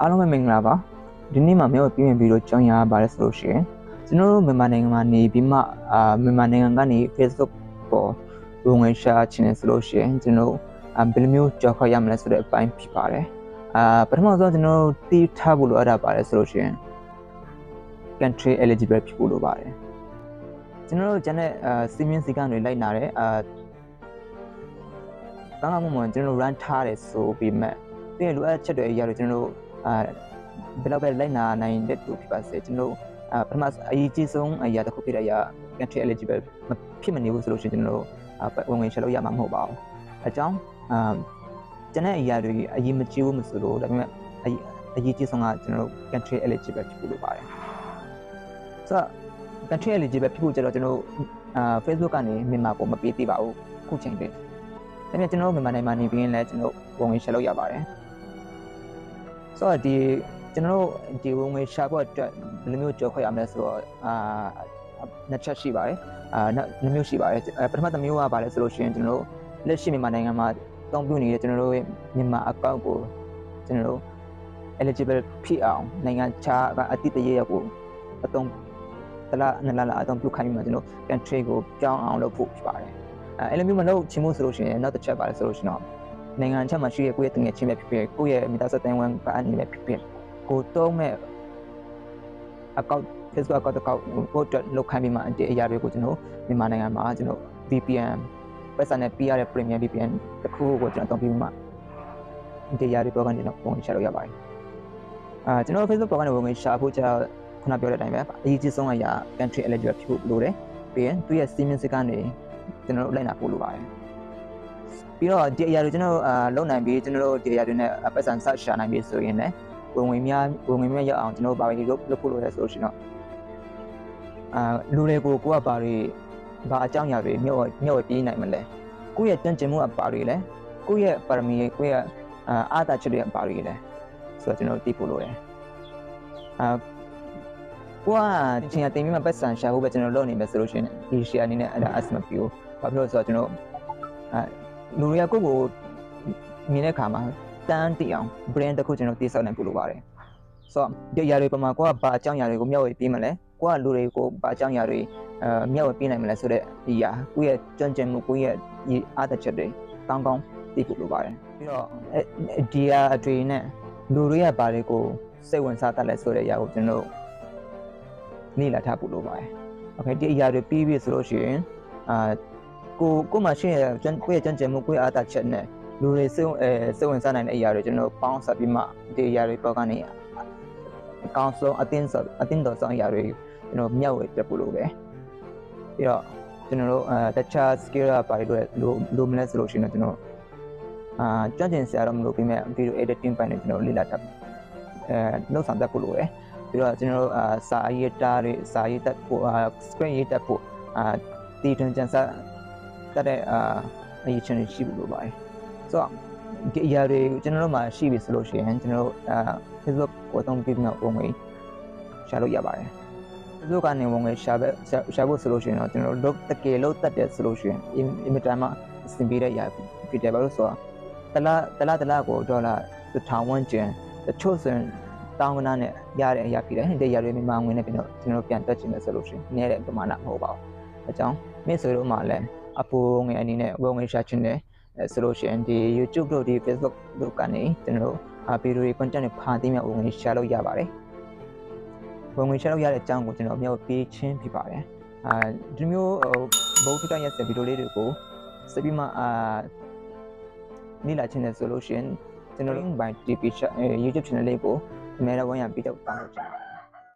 အားလုံးပဲမင်္ဂလာပါဒီနေ့မှာမြို့ပြင်ပြီးတော့ကြောင်းရပါတယ်ဆိုလို့ရှိရင်ကျွန်တော်တို့မြန်မာနိုင်ငံမှာနေပြီးမှအာမြန်မာနိုင်ငံကနေ Facebook ပေါ်ဝင်ဝင်ရှာချင်တယ်ဆိုလို့ရှိရင်ကျွန်တော်အဘယ်လိုမျိုးကြောက်ခေါ်ရမလဲဆိုတဲ့အပိုင်းဖြစ်ပါတယ်အာပထမဆုံးကျွန်တော်တို့တီးထားဖို့လိုအပ်တာပါတယ်ဆိုလို့ရှိရင် country eligible ဖြစ်ဖို့လိုပါတယ်ကျွန်တော်တို့ကျန်တဲ့အာစီမင်းစီကံတွေလိုက်နာတယ်အာကောင်းကောင်းမွန်မွန်ကျွန်တော်တို့ run ထားတယ်ဆိုပြီးမှတကယ်လိုအပ်ချက်တွေအရာတွေကျွန်တော်တို့ အာဘယ်တော့ပဲလိုက်နာနိုင်တဲ့သူဖြစ်ပါစေကျွန်တော်တို့အာပထမအရေးကြီးဆုံးအရာတစ်ခုဖြစ်တဲ့အရာ country eligible မဖြစ်မနေဘူးဆိုလို့ရှိရင်ကျွန်တော်တို့အာဝင်ဝင်ချက်လို့ရမှာမဟုတ်ပါဘူးအကြောင်းအာကျန်တဲ့အရာတွေအရေးမကြီးဘူးမဆိုလို့ဒါပေမဲ့အရေးအရေးကြီးဆုံးကကျွန်တော်တို့ country eligible ဖြစ်ဖို့လိုပါတယ်ဆိုတော့ country eligible ဖြစ်ဖို့ကျတော့ကျွန်တော်တို့အာ Facebook ကနေမြန်မာပေါ်မပေးသေးပါဘူးခုချိန်တည်းဒါပေမဲ့ကျွန်တော်တို့မြန်မာနိုင်ငံမှာနေပြီးရင်လည်းကျွန်တော်ဝင်ဝင်ချက်လို့ရပါတယ် ဆိုတော့ဒီကျွန်တော်တို့ဒီဝင်ဝင်ရှာဖို့အတွက်ဘယ်လိုမျိုးကြော်ခွဲရမလဲဆိုတော့အာနှစ်ချက်ရှိပါတယ်အာနှစ်မျိုးရှိပါတယ်ပထမတစ်မျိုးကပါလဲဆိုလို့ရှိရင်ကျွန်တော်တို့လက်ရှိမြန်မာနိုင်ငံမှာတောင်းပြနေတဲ့ကျွန်တော်တို့ရဲ့မြန်မာအကောင့်ကိုကျွန်တော်တို့ eligible ဖြစ်အောင်နိုင်ငံခြားကအတိတ်ရရက်ကိုအသုံးတလားနလားလားအသုံးပြုခိုင်းပြီးမှကျွန်တော် country ကိုပြောင်းအောင်လုပ်ဖို့ဖြစ်ပါတယ်အဲအဲ့လိုမျိုးမလုပ်ချင်ဘူးဆိုလို့ရှိရင်နောက်တစ်ချက်ပါလဲဆိုလို့ရှိရင်တော့ နိုင်ငံခြားမှာရှိတဲ့ကိုယ့်ရဲ့တငယ်ချင်းပဲဖြစ်ဖြစ်ကိုယ့်ရဲ့မိသားစုတိုင်းဝန်ကအနေနဲ့ဖြစ်ဖြစ်ကိုတုံးမဲ့အကောင့် Facebook အကောင့်တစ်ကောက်ကိုအတွက်လုပ်ခိုင်းပြီးမှဒီအရာတွေကိုကျွန်တော်မြန်မာနိုင်ငံမှာကျွန်တော် VPN ပတ်စံနဲ့ပြရတဲ့ Premium VPN တစ်ခုကိုကျွန်တော်အသုံးပြုပြီးမှဒီအရာတွေပေါ်ကနေတော့ပုံချလို့ရပါတယ်အာကျွန်တော် Facebook ပေါ်ကနေဝင်ဝင်ရှာဖို့ကြာခုနပြောတဲ့အတိုင်းပဲအရေးကြီးဆုံးအရာ country eligible ဖြစ်ဖို့လိုတယ်ပြီးရင်သူရဲ့စီမင်းစည်းကမ်းတွေကျွန်တော်တို့လိုက်နာဖို့လိုပါတယ် ပြီးတော့ဒီအရာတွေကျွန်တော်တို့အာလုံနိုင်ပြီးကျွန်တော်တို့ဒီအရာတွေနဲ့ပတ်စံဆက်ရှာနိုင်ပြီးဆိုရင်လည်းဝင်ဝင်များဝင်ဝင်များရအောင်ကျွန်တော်တို့ဘာပဲလုပ်လုပ်ဖို့လိုလဲဆိုလို့ရှိရင်တော့အာလူတွေကိုကိုကဘာတွေဘာအကြောင်းအရာတွေမြုပ်မြုပ်ပြေးနိုင်မလဲကိုယ့်ရဲ့တွန့်ကျင်မှုအပါတွေလဲကိုယ့်ရဲ့ပါရမီကိုယ့်ရဲ့အာအာသာချက်တွေအပါတွေလဲဆိုတော့ကျွန်တော်တို့သိဖို့လိုတယ်အာကိုကဒီချိန်ကတင်ပြီးမှပတ်စံရှာဖို့ပဲကျွန်တော်လုပ်နေမယ်ဆိုလို့ရှိရင်ဒီ share အနေနဲ့အဲ့ဒါ as မပြူဘာဖြစ်လို့ဆိုတော့ကျွန်တော်အဲ လူတွေကကိုယ့်ကိုမြင်တဲ့အခါမှာတန်းတည်အောင် brand တစ်ခုကျွန်တော်တည်ဆောက်နိုင်ဖို့လိုပါတယ်ဆိုတော့ဒီအရာတွေပမာကိုကဘာအကြောင်းအရာတွေကိုမျှဝေပေးမလဲကိုကလူတွေကိုဘာအကြောင်းအရာတွေအဲမျှဝေပေးနိုင်မလဲဆိုတော့ဒီအရာကိုယ့်ရဲ့ကြွန့်ကျင်မှုကိုယ့်ရဲ့အားသက်ချက်တွေကောင်းကောင်းသိဖို့လိုပါတယ်ပြီးတော့ဒီအရာအတွေ့နဲ့လူတွေကဘာတွေကိုစိတ်ဝင်စားတတ်လဲဆိုတဲ့အရာကိုကျွန်တော်နေလာထားဖို့လိုပါတယ်โอเคဒီအရာတွေပြီးပြီဆိုလို့ရှိရင်အာ ကိုကိုမှရှိရဲ့ကိုယ့်ရဲ့ကြံ့ကြံမှုကိုယ့်ရဲ့အားသာချက်နဲ့လူတွေစိတ်အဲစိတ်ဝင်စားနိုင်တဲ့အရာတွေကျွန်တော်ပေါင်းစပ်ပြီးမှဒီအရာတွေပေါ်ကနေအကောင်းဆုံးအသင်းဆုံးအသင်းတော်ဆုံးအရာတွေကျွန်တော်မျှဝေတက်ဖို့လိုတယ်ပြီးတော့ကျွန်တော်တို့အဲတခြား skill ပါတွေလိုလိုမလဲဆိုလို့ရှိရင်တော့ကျွန်တော်အာကြွန့်ကျင်စရာတော့မလိုပြီးမဲ့ video editing ပိုင်းနဲ့ကျွန်တော်လေ့လာတတ်အဲနှုတ်ဆောင်တတ်ဖို့လိုတယ်ပြီးတော့ကျွန်တော်တို့အာစာရေးတာတွေစာရေးတတ်ဖို့အာ screen ရေးတတ်ဖို့အာတည်ထွင်ကြံစ တတ်တဲ့အာအရေးချင်းရှိဖို့လိုပါတယ်ဆိုတော့ဒီအရာတွေကျွန်တော်တို့မှာရှိပြီဆိုလို့ရှိရင်ကျွန်တော်တို့အာ Facebook ကိုအသုံးပြုပြီးတော့ပုံဝင်ရှာလို့ရပါတယ် Facebook ကနေဝင်ငယ်ရှာပဲရှာဖို့ဆိုလို့ရှိရင်တော့ကျွန်တော်တို့တကယ်လို့တတ်တယ်ဆိုလို့ရှိရင် immediate မှာအဆင်ပြေတဲ့အရာဖြစ်တယ်ဘာလို့ဆိုတော့တလားတလားတလားကိုဒေါ်လာ1000ဝန်းကျင်တချို့ဆိုရင်တောင်းကနာနဲ့ရတဲ့အရာဖြစ်တယ်ဒီရတွေမြန်မာငွေနဲ့ပြီးတော့ကျွန်တော်တို့ပြန်တက်ချင်တယ်ဆိုလို့ရှိရင်နည်းတဲ့ပမာဏမဟုတ်ပါဘူးအကြောင်းမင်းဆိုလို့မှလည်း အပူငွေအနေနဲ့ဝင်ငွေရှာချင်တယ်ဆိုလို့ရှိရင်ဒီ YouTube တို့ဒီ Facebook တို့ကနေကျွန်တော်တို့ဗီဒီယိုတွေ content တွေဖာသိမြဝင်ငွေရှာလို့ရပါတယ်ဝင်ငွေရှာလို့ရတဲ့အကြောင်းကိုကျွန်တော်အမြောက်ပေးချင်းဖြစ်ပါတယ်အာဒီမျိုးဘုတ်ထတိုင်းရဲ့ဗီဒီယိုလေးတွေကိုစပြီးမှအာနေလာချင်းတယ်ဆိုလို့ရှိရင်ကျွန်တော်တို့ by TV YouTube channel လေးကိုအများရဝမ်းရပြီးတော့တောင်းလို့ချင်ပါတယ်